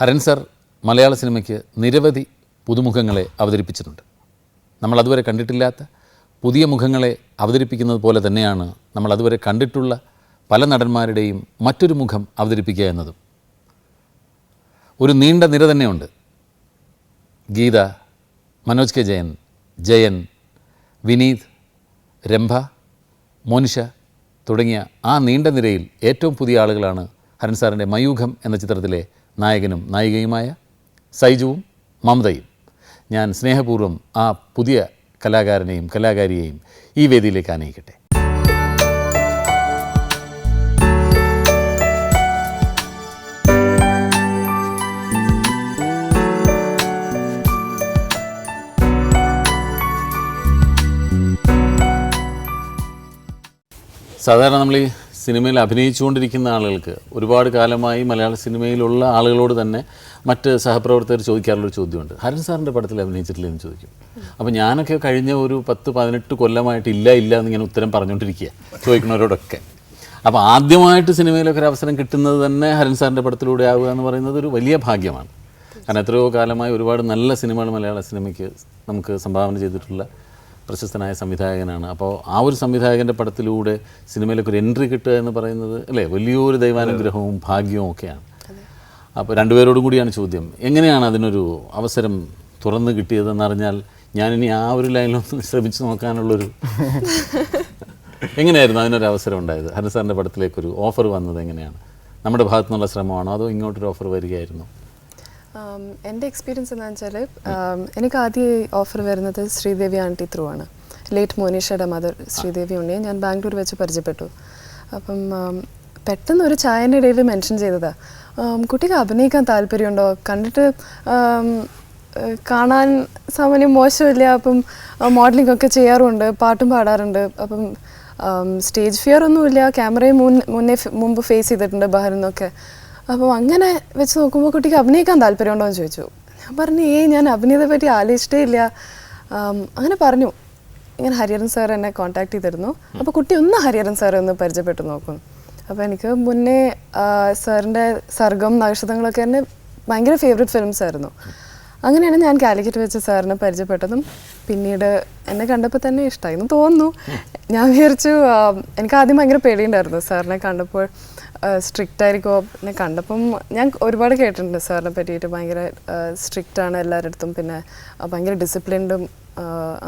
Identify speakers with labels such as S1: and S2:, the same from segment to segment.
S1: Haran sir മലയാള സിനിമയ്ക്ക് നിരവധി പുതുമുഖങ്ങളെ അവതരിപ്പിച്ചിട്ടുണ്ട്. നമ്മൾ അതുവരെ കണ്ടിട്ടില്ലാത്ത പുതിയ മുഖങ്ങളെ അവതരിപ്പിക്കുന്നത് പോലെ തന്നെയാണ് നമ്മൾ അതുവരെ കണ്ടിട്ടുള്ള പല നടന്മാരുടെയും മറ്റൊരു മുഖം അവതരിപ്പിക്കുക എന്നതും. ഒരു നീണ്ട നിര തന്നെയുണ്ട്. ഗീത മനോജ് കെ ജയൻ ജയൻ വിനീത് രംഭ മോനിഷ തുടങ്ങിയ ആ നീണ്ട നിരയിൽ ഏറ്റവും പുതിയ ആളുകളാണ് ഹരൻ സാറിന്റെ മയൂഖം എന്ന ചിത്രത്തിലെ നായകനും നായികയുമായ സൈജുവും മമതയും. ഞാൻ സ്നേഹപൂർവം ആ പുതിയ കലാകാരനെയും കലാകാരിയെയും ഈ വേദിയിലേക്ക് ആനയിക്കട്ടെ. സാധാരണ നമ്മൾ ഈ സിനിമയിൽ അഭിനയിച്ചുകൊണ്ടിരിക്കുന്ന ആളുകൾക്ക് ഒരുപാട് കാലമായി മലയാള സിനിമയിലുള്ള ആളുകളോട് തന്നെ മറ്റ് സഹപ്രവർത്തകർ ചോദിക്കാറുള്ളൊരു ചോദ്യമുണ്ട്. ഹരൻ സാറിന്റെ പടത്തിൽ അഭിനയിച്ചിട്ടില്ല എന്ന് ചോദിക്കും. അപ്പോൾ ഞാനൊക്കെ കഴിഞ്ഞ ഒരു പത്ത് പതിനെട്ട് കൊല്ലമായിട്ട് ഇല്ല ഇല്ല എന്നിങ്ങനെ ഉത്തരം പറഞ്ഞുകൊണ്ടിരിക്കുക ചോദിക്കുന്നവരോടൊക്കെ. അപ്പോൾ ആദ്യമായിട്ട് സിനിമയിലൊക്കെ ഒരു അവസരം കിട്ടുന്നത് തന്നെ ഹരൻ സാറിന്റെ പടത്തിലൂടെ ആവുക എന്ന് പറയുന്നത് ഒരു വലിയ ഭാഗ്യമാണ്. കാരണം എത്രയോ കാലമായി ഒരുപാട് നല്ല സിനിമകൾ മലയാള സിനിമയ്ക്ക് നമുക്ക് സംഭാവന ചെയ്തിട്ടുള്ള പ്രശസ്തനായ സംവിധായകനാണ്. അപ്പോൾ ആ ഒരു സംവിധായകന്റെ പടത്തിലൂടെ സിനിമയിലേക്ക് ഒരു എൻട്രി കിട്ടുക എന്ന് പറയുന്നത് അല്ലേ? വലിയൊരു ദൈവാനുഗ്രഹവും ഭാഗ്യവും ഒക്കെയാണ്. അപ്പോൾ രണ്ടുപേരോടും കൂടിയാണ് ചോദ്യം എങ്ങനെയാണ് അതിനൊരു അവസരം തുറന്നു കിട്ടിയതെന്ന് അറിഞ്ഞാൽ ഞാനിനി ആ ഒരു ലൈനിലൊന്ന് ശ്രമിച്ചു നോക്കാനുള്ളൊരു എങ്ങനെയായിരുന്നു അതിനൊരു അവസരം ഉണ്ടായത്? ഹരൻ സാറിന്റെ പടത്തിലേക്കൊരു ഓഫർ വന്നത് എങ്ങനെയാണ്? നമ്മുടെ ഭാഗത്തു നിന്നുള്ള ശ്രമമാണോ? അതോ ഇങ്ങോട്ടൊരു ഓഫർ വരികയായിരുന്നു?
S2: എന്റെ എക്സ്പീരിയൻസ് എന്താണെന്ന് വെച്ചാൽ എനിക്ക് ആദ്യം ഓഫർ വരുന്നത് ശ്രീദേവി ആന്റി ത്രൂ ആണ്. ലേറ്റ് മോനീഷയുടെ മദർ ശ്രീദേവി ഉണ്ണിയെ ഞാൻ ബാംഗ്ലൂർ വെച്ച് പരിചയപ്പെട്ടു. അപ്പം പെട്ടെന്ന് ഒരു ചായന്റെ ഇടയിൽ മെൻഷൻ ചെയ്തതാ. ആം, കുട്ടിക്ക് അഭിനയിക്കാൻ താല്പര്യമുണ്ടോ? കണ്ടിട്ട് കാണാൻ സാമാന്യം മോശമില്ല. അപ്പം മോഡലിംഗ് ഒക്കെ ചെയ്യാറുണ്ട് പാട്ടും പാടാറുണ്ട്. അപ്പം സ്റ്റേജ് ഫിയർ ഒന്നുമില്ല. ക്യാമറയും മുന്നേ മുമ്പ് ഫേസ് ചെയ്തിട്ടുണ്ട് ബഹറിന്നൊക്കെ അപ്പം അങ്ങനെ വെച്ച് നോക്കുമ്പോൾ കുട്ടിക്ക് അഭിനയിക്കാൻ താല്പര്യമുണ്ടോ എന്ന് ചോദിച്ചു. ഞാൻ പറഞ്ഞു ഏ ഞാൻ അഭിനയത്തെ പറ്റി ആലോചിച്ചിട്ടേ ഇല്ല. അങ്ങനെ പറഞ്ഞു. ഇങ്ങനെ ഹരിഹരൻ സാർ എന്നെ കോൺടാക്ട് ചെയ്തിരുന്നു. അപ്പോൾ കുട്ടി ഒന്ന് ഹരിഹരൻ സാറെ ഒന്ന് പരിചയപ്പെട്ടു നോക്കും. അപ്പോൾ എനിക്ക് മുന്നേ സാറിന്റെ സർഗം നക്ഷത്രങ്ങളൊക്കെ എന്നെ ഭയങ്കര ഫേവറേറ്റ് ഫിലിംസ് ആയിരുന്നു. അങ്ങനെയാണ് ഞാൻ കാലിക്കറ്റ് വെച്ച് സാറിനെ പരിചയപ്പെട്ടതും പിന്നീട് എന്നെ കണ്ടപ്പോൾ തന്നെ ഇഷ്ടമായി എന്ന് തോന്നുന്നു. ഞാൻ വിചാരിച്ചു എനിക്ക് ആദ്യം ഭയങ്കര പേടിയുണ്ടായിരുന്നു സാറിനെ കണ്ടപ്പോൾ. സ്ട്രിക്റ്റ് ആയിരിക്കുമോ എന്നെ കണ്ടപ്പം ഞാൻ ഒരുപാട് കേട്ടിട്ടുണ്ട് സാറിനെ പറ്റിയിട്ട് ഭയങ്കര സ്ട്രിക്റ്റ് ആണ് എല്ലാവരുടെ അടുത്തും പിന്നെ ഭയങ്കര ഡിസിപ്ലിൻഡും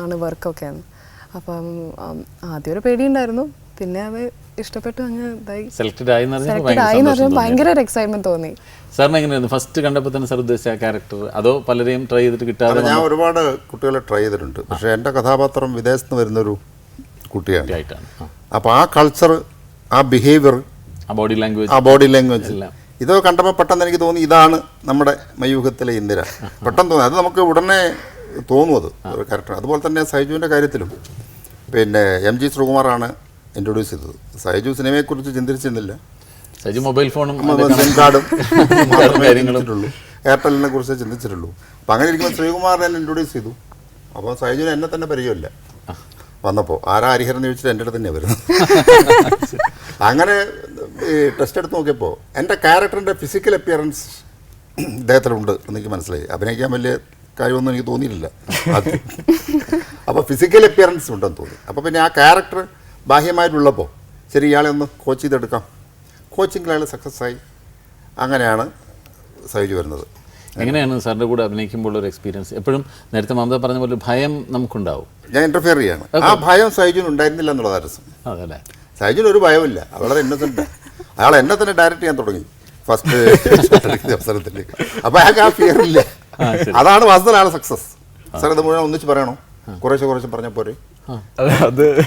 S2: ആണ് വർക്കൊക്കെ അപ്പം ആദ്യം ഒരു പേടിയുണ്ടായിരുന്നു പിന്നെ അത് ഇഷ്ടപ്പെട്ടു അങ്ങ്
S1: സെലക്റ്റഡ് ആയി എന്ന് പറഞ്ഞാൽ
S2: ഭയങ്കര ഒരു എക്സൈറ്റ്മെന്റ് തോന്നി.
S1: സാറിന് എങ്ങനെയായിരുന്നു? ഫസ്റ്റ് കണ്ടപ്പോൾ തന്നെ സാർ ഉദ്ദേശിച്ച ക്യാരക്ടർ അതോ പലരെയും ട്രൈ ചെയ്തിട്ട് കിട്ടാതെ
S3: ഞാൻ ഒരുപാട് കുട്ടികളെ ട്രൈ ചെയ്തിട്ടുണ്ട്. പക്ഷേ എന്റെ കഥാപാത്രം വിദേശത്ത് നിന്ന് വരുന്നൊരു കുട്ടിയാണ്. അപ്പോൾ ആ. കൾച്ചർ ആ ബിഹേവിയർ
S1: ബോഡി ലാംഗ്വേജ്
S3: ആ ബോഡി ലാംഗ്വേജ്
S1: എല്ലാം.
S3: ഇത് കണ്ടപ്പോൾ പെട്ടെന്ന് എനിക്ക് തോന്നി ഇതാണ് നമ്മുടെ മയൂഹത്തിലെ ഇന്ദിര. പെട്ടെന്ന് തോന്നി. അത് നമുക്ക് ഉടനെ തോന്നും അത് ക്യാരക്ടർ അതുപോലെ തന്നെ സൈജുവിന്റെ കാര്യത്തിലും. പിന്നെ എം ജി ശ്രീകുമാറാണ് ഇൻട്രൊഡ്യൂസ് ചെയ്തത്. സൈജു സിനിമയെക്കുറിച്ച് ചിന്തിച്ചിരുന്നില്ല.
S1: സൈജു മൊബൈൽ ഫോണും
S3: സിം കാർഡും. ചിന്തിച്ചിട്ടുള്ളൂ. എയർടെലിനെ കുറിച്ച് ചിന്തിച്ചിട്ടുള്ളൂ. അപ്പം അങ്ങനെ ഇരിക്കുമ്പോൾ ശ്രീകുമാറിനെ എന്നെ ഇൻട്രൊഡ്യൂസ് ചെയ്തു. അപ്പോൾ സൈജുവിന് എന്നെ തന്നെ പരിചയമില്ല. വന്നപ്പോൾ ആരാ ഹരിഹരൻ ചോദിച്ചിട്ട് എന്റെ അടുത്ത് തന്നെയാണ് വരുന്നത്. അങ്ങനെ ഈ ടെസ്റ്റ് എടുത്ത് നോക്കിയപ്പോൾ എന്റെ ക്യാരക്ടറിന്റെ ഫിസിക്കൽ അപ്പിയറൻസ് ഇദ്ദേഹത്തിലുണ്ട് എന്നെനിക്ക് മനസ്സിലായി. അഭിനയിക്കാൻ വലിയ കാര്യമൊന്നും എനിക്ക് തോന്നിയിട്ടില്ല. അത് അപ്പോൾ ഫിസിക്കൽ അപ്പിയറൻസ് ഉണ്ടെന്ന് തോന്നി. അപ്പോൾ പിന്നെ ആ ക്യാരക്ടർ ബാഹ്യമായിട്ടുള്ളപ്പോൾ ശരി ഇയാളെ ഒന്ന് കോച്ച് ചെയ്തെടുക്കാം. കോച്ചിങ്ങിൽ അയാൾ സക്സസ് ആയി. അങ്ങനെയാണ് സൈജു വരുന്നത്.
S1: എങ്ങനെയാണ് സാറിന്റെ കൂടെ അഭിനയിക്കുമ്പോൾ ഒരു എക്സ്പീരിയൻസ് എപ്പോഴും നേരത്തെ മമത പറഞ്ഞ പോലെ ഭയം നമുക്കുണ്ടാവും.
S3: ഞാൻ ഇന്റർഫിയർ ചെയ്യാണ്. ആ ഭയം സൈജുന് ഉണ്ടായിരുന്നില്ല എന്നുള്ളതാണ് രസം. സൈജുന് ഒരു ഭയമില്ല വളരെ ഇന്നസെന്റ് അയാൾ എന്നെ തന്നെ ഡയറക്റ്റ് ചെയ്യാൻ തുടങ്ങി. ഫസ്റ്റ് അവസരത്തിൽ അപ്പോൾ അയാൾക്ക് ആ ഫിയർ ഇല്ല. അതാണ് വാസ്തവ ആൾ സക്സസ് സാർ ഇത് മുഴുവൻ ഒന്നിച്ച് പറയണോ? കുറേശ്ശെ കുറേശ്ശെ പറഞ്ഞ പോരെ?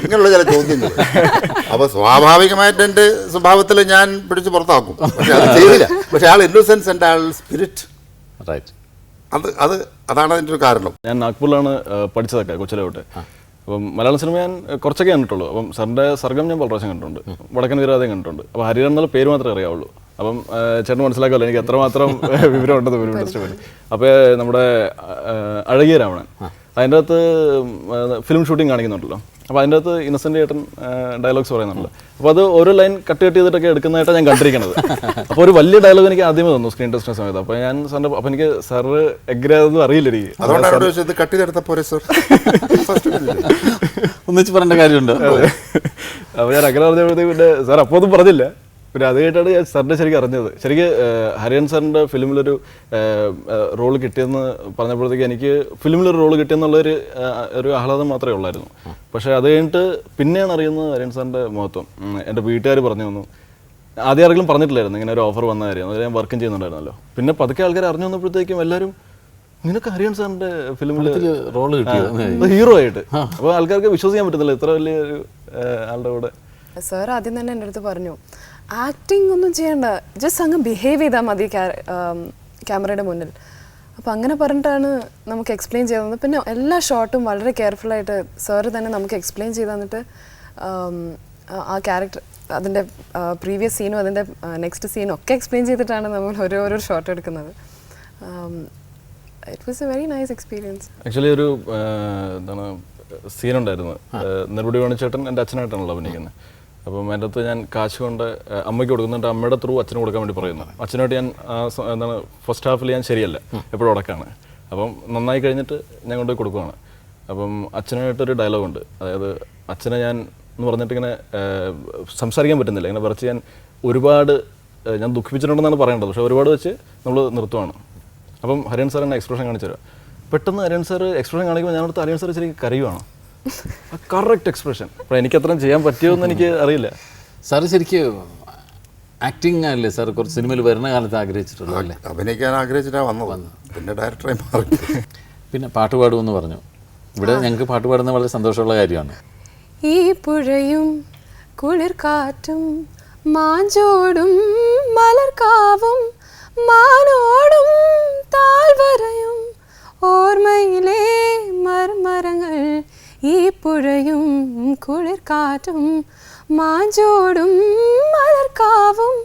S3: ഇങ്ങനെയുള്ള ചില ചോദ്യങ്ങൾ അപ്പൊ സ്വാഭാവികമായിട്ട് എന്റെ സ്വഭാവത്തിൽ ഞാൻ പിടിച്ച് പുറത്താക്കും. പക്ഷെ അത് ചെയ്തില്ല. പക്ഷെ ആൾ ഇന്നോസെൻസ് എന്റെ ആൾ സ്പിരിറ്റ്
S1: റൈറ്റ്
S3: അത് അത് അതാണ് അതിന്റെ ഒരു കാരണം.
S4: ഞാൻ നാഗ്പൂരിലാണ് പഠിച്ചതൊക്കെ കൊച്ചിലെ തൊട്ട് അപ്പം മലയാള സിനിമ ഞാൻ കുറച്ചൊക്കെ കണ്ടിട്ടുള്ളൂ. അപ്പം സാറിന്റെ സർഗം ഞാൻ പല പ്രാവശ്യം കണ്ടിട്ടുണ്ട്. വടക്കൻ വീരാതെയും കണ്ടിട്ടുണ്ട്. അപ്പോൾ ഹരിഹരൻ എന്നുള്ള പേര് മാത്രമേ അറിയാവുള്ളൂ. അപ്പം ചേട്ടൻ മനസ്സിലാക്കുമല്ലോ എനിക്ക് എത്രമാത്രം വിവരം ഉണ്ടെന്ന് ഫിലിം ഇൻഡസ്ട്രി പറ്റി അപ്പോൾ നമ്മുടെ അഴകിയ രാവണൻ. അതിന്റെ അകത്ത് ഫിലിം ഷൂട്ടിംഗ് കാണിക്കുന്നുണ്ടല്ലോ. അപ്പോൾ അതിന്റെ അകത്ത് ഇന്നസെന്റ് ചേട്ടൻ ഡയലോഗ്സ് പറയുന്നുണ്ട്. അപ്പോൾ അത് ഓരോ ലൈൻ കട്ട് കട്ട് ചെയ്തിട്ടൊക്കെ എടുക്കുന്നതായിട്ടാണ് ഞാൻ കണ്ടിരിക്കുന്നത്. അപ്പോൾ ഒരു വലിയ ഡയലോഗ് എനിക്ക് ആദ്യമേ തന്നു സ്ക്രീൻ ടെസ്റ്റിന് സമയത്ത്. അപ്പോൾ ഞാൻ സാറിന്റെ അപ്പോൾ എനിക്ക് സാറ് എഗ്രി ആയതൊന്നും അറിയില്ല എനിക്ക്.
S3: അതുകൊണ്ടാണ് കട്ട് ചെയ്തെടുത്ത പോരെ സർ
S1: ഒന്നിച്ച് പറയേണ്ട കാര്യമുണ്ട്.
S4: അപ്പോൾ ഞാൻ അങ്ങനെ പറഞ്ഞപ്പോഴത്തേക്ക് പിന്നെ സാർ അപ്പോൾ ഒന്നും പറഞ്ഞില്ല. പിന്നെ അത് കേട്ടാണ് ഞാൻ സാറിന്റെ ശരിക്കും അറിഞ്ഞത്. ശരിക്കും ഹരിയൻ സാറിന്റെ ഫിലിമിലൊരു റോൾ കിട്ടിയെന്ന് പറഞ്ഞപ്പോഴത്തേക്ക് എനിക്ക് ഫിലിമിലൊരു റോൾ കിട്ടിയെന്നുള്ളൊരു ഒരു ആഹ്ലാദം മാത്രമേ ഉള്ളായിരുന്നു. പക്ഷേ അത് കഴിഞ്ഞിട്ട് പിന്നെയാണ് അറിയുന്നത് ഹരിയൻ സാറിന്റെ മഹത്വം. എന്റെ വീട്ടുകാർ പറഞ്ഞു തന്നു. ആദ്യം ആരെങ്കിലും പറഞ്ഞിട്ടില്ലായിരുന്നു ഇങ്ങനെ ഒരു ഓഫർ വന്ന കാര്യം. അതായത് ഞാൻ വർക്കും ചെയ്യുന്നുണ്ടായിരുന്നല്ലോ. പിന്നെ പതുക്കെ ആൾക്കാർ അറിഞ്ഞു വന്നപ്പോഴത്തേക്കും എല്ലാവരും നിനക്ക് ഹരിയൻ സാറിന്റെ ഫിലിമിൽ
S1: റോൾ കിട്ടിയത്
S4: ഹീറോ ആയിട്ട്. അപ്പോൾ ആൾക്കാർക്ക് വിശ്വസിക്കാൻ പറ്റുന്നില്ല ഇത്ര വലിയ ഒരു ആളുടെ കൂടെ.
S2: സാർ ആദ്യം തന്നെ എന്റെ അടുത്ത് പറഞ്ഞു ആക്ടിങ് ഒന്നും ചെയ്യണ്ട. ജസ്റ്റ് അങ്ങ് ബിഹേവ് ചെയ്താൽ മതി ക്യാമറയുടെ മുന്നിൽ. അപ്പോൾ അങ്ങനെ പറഞ്ഞിട്ടാണ് നമുക്ക് എക്സ്പ്ലെയിൻ ചെയ്തു തന്നത് പിന്നെ എല്ലാ ഷോട്ടും വളരെ കെയർഫുള്ളായിട്ട് സാറ് തന്നെ നമുക്ക് എക്സ്പ്ലെയിൻ ചെയ്ത് തന്നിട്ട് ആ- ക്യാരക്ടർ അതിന്റെ പ്രീവിയസ് സീനും അതിന്റെ നെക്സ്റ്റ് സീനും ഒക്കെ എക്സ്പ്ലെയിൻ ചെയ്തിട്ടാണ് നമ്മൾ ഓരോരോ ഷോട്ട് എടുക്കുന്നത്. It was a very nice experience
S4: actually ഒരു എന്താണ് സീനുണ്ടായിരുന്നു നിർവടി നെറുപടി വേണിച്ചേട്ടൻ എന്റെ അച്ഛനായിട്ടാണല്ലോ അഭിനയിക്കുന്നത്. അപ്പം എന്റെ അടുത്ത് ഞാൻ കാശ് കൊണ്ട് അമ്മയ്ക്ക് കൊടുക്കുന്നുണ്ട് അമ്മയുടെ ത്രൂ അച്ഛന് കൊടുക്കാൻ വേണ്ടി പറയുന്നത് അച്ഛനോട് ഞാൻ എന്താണ് ഫസ്റ്റ് ഹാഫിൽ ഞാൻ ശരിയല്ല. എപ്പോഴും ഉടക്കാണ്. അപ്പം നന്നായി കഴിഞ്ഞിട്ട് ഞാൻ കൊണ്ടുപോയി കൊടുക്കുവാണ്. അപ്പം അച്ഛനായിട്ടൊരു ഡയലോഗുണ്ട് അതായത് അച്ഛനെ ഞാൻ എന്ന് പറഞ്ഞിട്ട് ഇങ്ങനെ സംസാരിക്കാൻ പറ്റുന്നില്ല. ഇങ്ങനെ പറിച്ച് ഞാൻ ഒരുപാട് ഞാൻ ദുഃഖിപ്പിച്ചിട്ടുണ്ടെന്നാണ് പറയേണ്ടത്. പക്ഷേ ഒരുപാട് വെച്ച് നമ്മൾ നിർത്തുവാണ്. അപ്പം ഹരിയൻ സാർ എന്നെ എക്സ്പ്രഷൻ കാണിച്ചു തരാം. പെട്ടെന്ന് ഹരിയൻ സാർ എക്സ്പ്രഷൻ കാണിക്കുമ്പോൾ ഞാനടുത്ത് ഹരിയൻ സാർ ശരിക്കും കരയുവാണ്. കറക്റ്റ് എക്സ്പ്രഷൻ അപ്പോൾ എനിക്ക് അത്ര ചെയ്യാൻ പറ്റുമോ എന്ന് എനിക്ക് അറിയില്ല.
S1: സാർ ശരിക്ക് ആക്ടിങ് അല്ലേ സാർ കുറച്ച് സിനിമയിൽ വരുന്ന കാലത്ത് ആഗ്രഹിച്ചിട്ടുള്ളൂ അല്ലേ?
S3: അഭിനയിക്കാൻ ആഗ്രഹിച്ചിട്ടാണ് വന്നത്. പിന്നെ ഡയറക്ടറായി മാറി.
S1: പിന്നെ പാട്ട് പാടുമെന്ന് പറഞ്ഞു. ഇവിടെ ഞങ്ങൾക്ക് പാട്ട് പാടുന്ന വളരെ സന്തോഷമുള്ള കാര്യമാണ്.
S2: ഈ പുഴയും കുളിർക്കാറ്റും മാഞ്ചോടും മലർക്കാവും മാനോടും താഴ്വരയും ഓർമ്മയിലെ മർമരങ്ങൾ ഈ പുഴയും കുളിർക്കാറ്റും മാഞ്ചോടും മലർക്കാവും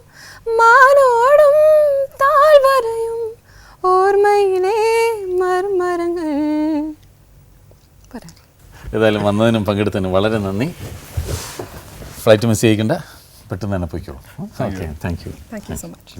S2: മാനോടും താഴ്വരയും ഓർമ്മയിലെ മർമരങ്ങൾ
S1: ഏതായാലും വന്നതിനും പങ്കെടുത്തതിനും വളരെ നന്ദി. ഫ്ലൈറ്റ് മിസ് ചെയ്യിക്കണ്ട. പെട്ടെന്ന് തന്നെ പോയിക്കോളൂ. Okay thank you
S2: thank you so much.